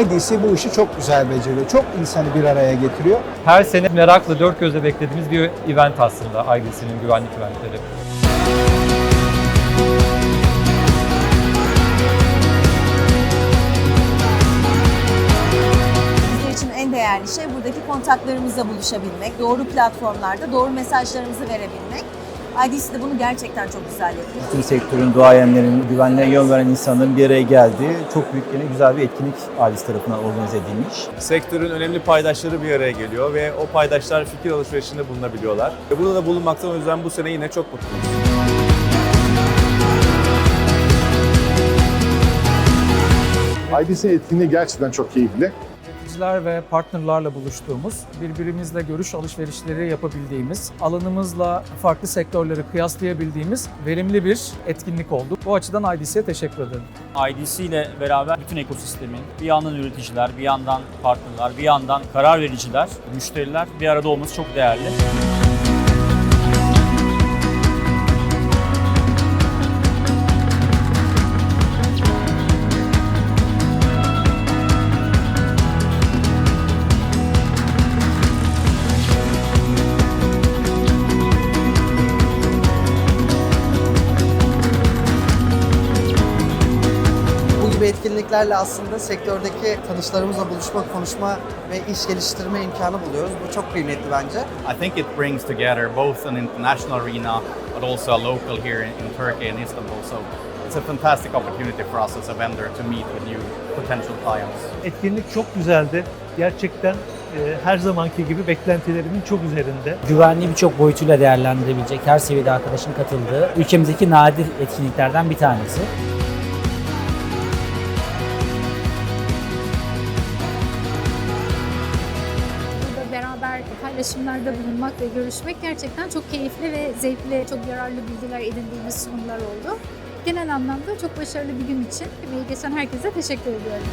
IDC bu işi çok güzel beceriyor. Çok insanı bir araya getiriyor. Her sene merakla dört gözle beklediğimiz bir event aslında IDC'nin güvenlik eventleri. Değerli şey buradaki kontaklarımızla buluşabilmek, doğru platformlarda doğru mesajlarımızı verebilmek. IDC de bunu gerçekten çok güzel yapıyor. Bütün sektörün duayenlerin, güvenliğe yön veren insanların bir araya geldiği çok büyük yine güzel bir etkinlik ailesi tarafından organize edilmiş. Sektörün önemli paydaşları bir araya geliyor ve o paydaşlar fikir alışverişinde bulunabiliyorlar. Ve Burada da bulunmaktan o yüzden bu sene yine çok mutluyuz. IDC etkinliği gerçekten çok keyifli. Üreticiler ve partnerlarla buluştuğumuz, birbirimizle görüş alışverişleri yapabildiğimiz, alanımızla farklı sektörleri kıyaslayabildiğimiz verimli bir etkinlik oldu. Bu açıdan IDC'ye teşekkür ederim. IDC ile beraber bütün ekosistemin bir yandan üreticiler, bir yandan partnerler, bir yandan karar vericiler, müşteriler bir arada olması çok değerli. Gibi etkinliklerle aslında sektördeki tanışlarımızla buluşma, konuşma ve iş geliştirme imkanı buluyoruz. Bu çok kıymetli bence. I think it brings together both an international arena but also a local here in, in Turkey and Istanbul. So it's a fantastic opportunity for us as a vendor to meet with new potential clients. Etkinlik çok güzeldi. Gerçekten e, her zamanki gibi beklentilerimin çok üzerinde. güvenliği birçok boyutuyla değerlendirebilecek her seviyede arkadaşın katıldığı ülkemizdeki nadir etkinliklerden bir tanesi. Beraber paylaşımlarda bulunmak ve görüşmek gerçekten çok keyifli ve zevkli, çok yararlı bilgiler edindiğimiz sunumlar oldu. Genel anlamda çok başarılı bir gün için emeği geçen herkese teşekkür ediyorum.